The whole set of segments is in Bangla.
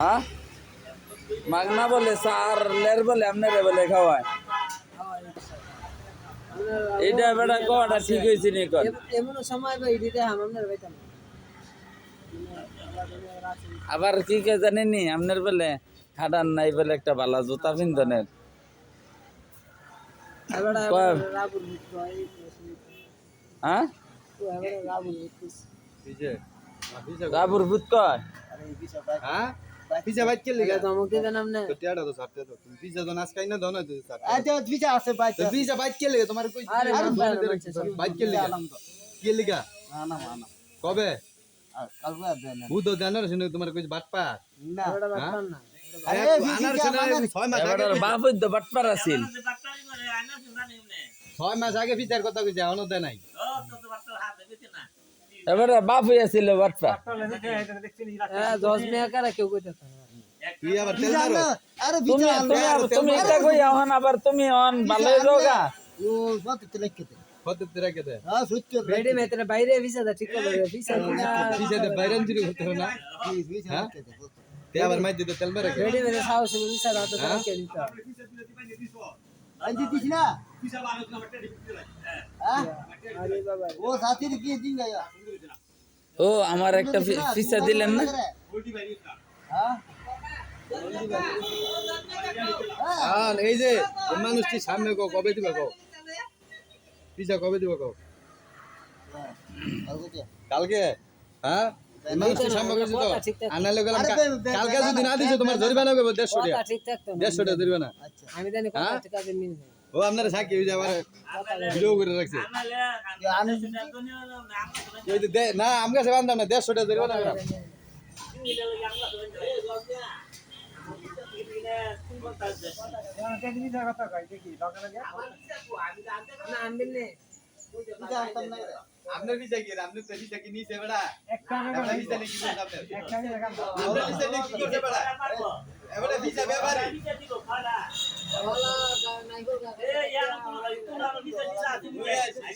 হ্যাঁ? মাগনা বলে সার লের বলে আপনারে বলে খাওয়ায়। এইটা বেটা কটা ঠিক হয়েছে নি কর এমন সময় ভাই দিতে হাম আপনার আবার কি কে জানেনি আপনার বলে খাটান নাই বলে একটা ভালো জুতা পিন্ধনের। হ্যাঁ? কাপুর ভূত কয়? হ্যাঁ? পিজা বাইক কে লিগা তো আমাকে জানাম না তো টিয়াটা তো সারতে তো তুমি পিজা তো নাচ কাই না দাও না তো আচ্ছা পিজা আছে বাইক তো পিজা বাইক কে লিগা তোমার কই আরে আরে নাম ফোন পারে দে বলছে সব। বাইক কে লিগা কে লিগা না না না কবে কালকে দেন ভূত জানার শুনে তোমার কই বাটপা না না আরে আরে আনার শুনে মানে- ছয় মাস আগে বাপ বাটপার আছিল ছয় মাস আগে পিজার কথা কইছে এখনও নাই এবারে বাপ হইয়াছিল বাটপার হ্যাঁ দশ মেয়া কারা কেউ কইতে থাকে না। তুই আবার তেল পিজা মারো না আরে তুমি পিজা তুমি আর- তুমি এটা কই এখন আবার? তুমি অন ভালোই রোগা। ও কত তেলে খেতে কত তেরা কেতে হ্যাঁ সত্য রেডি মেতে বাইরে ভিসা দা ঠিক করে ভিসা পিজাতে বাইরান চুরি করতে হবে না পিজা হ্যাঁ? খেতে তে আবার মাই দিতে তেল মারে রেডি মেতে সাহস ভিসা দাও তো হ্যাঁ? কে দিতে আই হ্যাঁ। আরে বাবা ও সাথীর কি দিন গায়া ও আমার একটা ফিসা দিলেন না? হ্যাঁ? হ্যাঁ এই যে মানুষটি সামনে কও কবে দিবা কও পিজা কবে দিবা কও কালকে। কালকে? হ্যাঁ? মানুষটি সামনে তো। আনালে গেলাম কালকে যদি না দিছো তোমার জরিমানা হবে দেড়শো টাকা। দেড়শো টাকা জরিমানা আচ্ছা। আমি জানি ও, আপনারা সাক্ষী হয়ে যাবার ভিডিও করে রাখছে ওই যে না, আমি কাছে বান্ধব না, দেড়শো টাকা হবে। না। আপনার ভিসা কি, আপনার তো ভিসা কি নিছে বেড়া আপনার ভিসা নিয়ে কি বেড়া এবারে ভিসা ব্যাপারে বলা নাই গো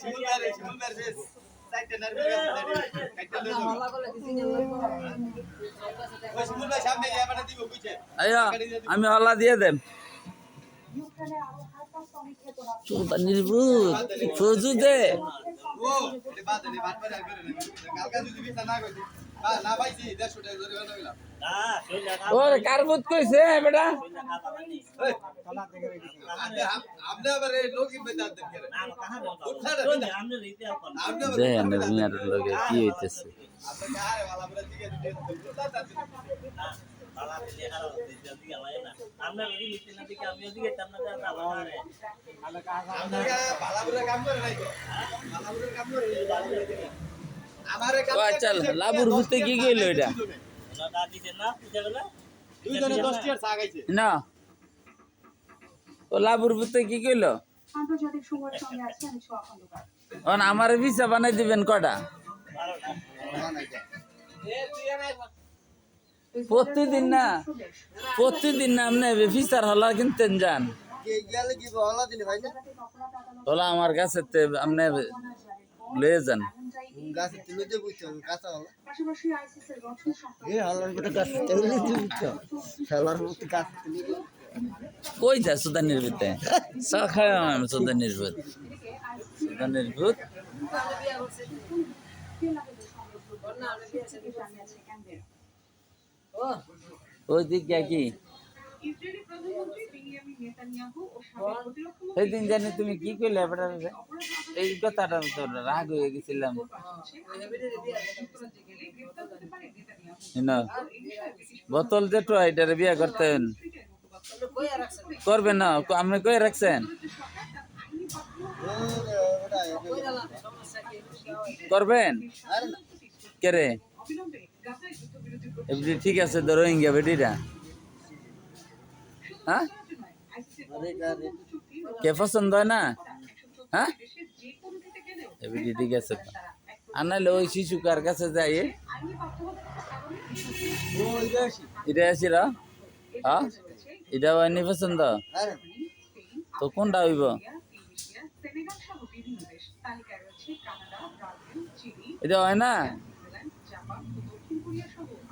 শিমুলদারে শিমুলদার শেষ সাইটে নারবি কাইতে লই যাব বলা বলে কিছু নেই ওই শিমুলদার সামনে এবারে দিব কইছে আয়া আমি হলা দিয়ে দেন চুলতানির ভূত ফজু দে ও এটা বাদ দে বাদ করে আর করে না কালকে যদি ভিসা না কইছি বা না পাইছি দেড়শো টাকা জরিমানা হইলাম ওর, কার ভূত কইছে, বেটা? আপনি আবার এই লোকই বেদাত দেখেন আপনি আবার যে আনে মিয়ার লগে কি হইতেছে? আপনাকে আরে वाला বলে দিকে দিতে আপনাকে ভালো করে কাম করে নাই তো ভালো করে কাম করে আমারে কাম ও আচ্ছা লাবুর ভূতে কি কইলো এটা দুইজনে 10 টিয়ার চা খাইছে না ও লাবুর ভূতে কি সোয়া আমার ভিসা বানাই দিবেন কটা? প্রতিদিন না প্রতিদিন না, আপনি ভিসার হলা কিনতেন যান। হলা আমার কাছে আপনি লয়ে যান। কই যা সুদানির ভিতরে? সখায় আমি সুদানির ভূত সুদানির ভূত জানিয়েছে ক্যানবেরা ও ওই দিক কি? ইসরায়েলি প্রধানমন্ত্রী বেনিয়ামিন নেতানিয়াহু ও সাবেক প্রতিরক্ষা সেই দিন জানি তুমি কি কইলে বেটা এই কথাটা তো রাগ হয়ে গেছিলাম। না। বোতল যেটো এটারে বিয়া করতেন করবেন না আপনি কই রাখছেন? করবেন? আরে কে রে? এমনি ঠিক আছে তো রোহিঙ্গা বেটিটা। হ্যাঁ? কে পছন্দ হয় না? হ্যাঁ? এমনি ঠিক আছে। আর নাহলে ওই শিশু কার কাছে যাই। এটা আসিল হ্যাঁ? এটা হয়নি পছন্দ? তো কোনটা হইব? এটা হয় না নিউজিল্যান্ড জাপান ও দক্ষিণ কোরিয়া সহ আরও বিভিন্ন ও আরে না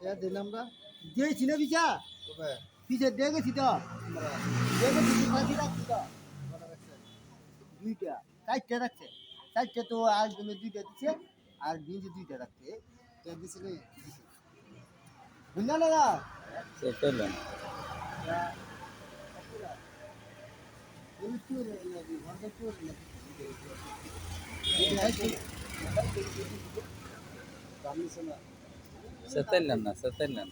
না সেতান না সেতাইলেন দিয়েছি না বিচা পিছে দেখেছি তো দেখেছি পিছাছি রাখছি তো দুইটা চারটে রাখছে চারটে তো আর জন্য দুইটা দিচ্ছে আর নিজে দুইটা রাখছে দিছে বুঝলা না না সেতাইলেন সেতাইলেন না সেতাইলেন ও সেতাইলাম না সেতাইলাম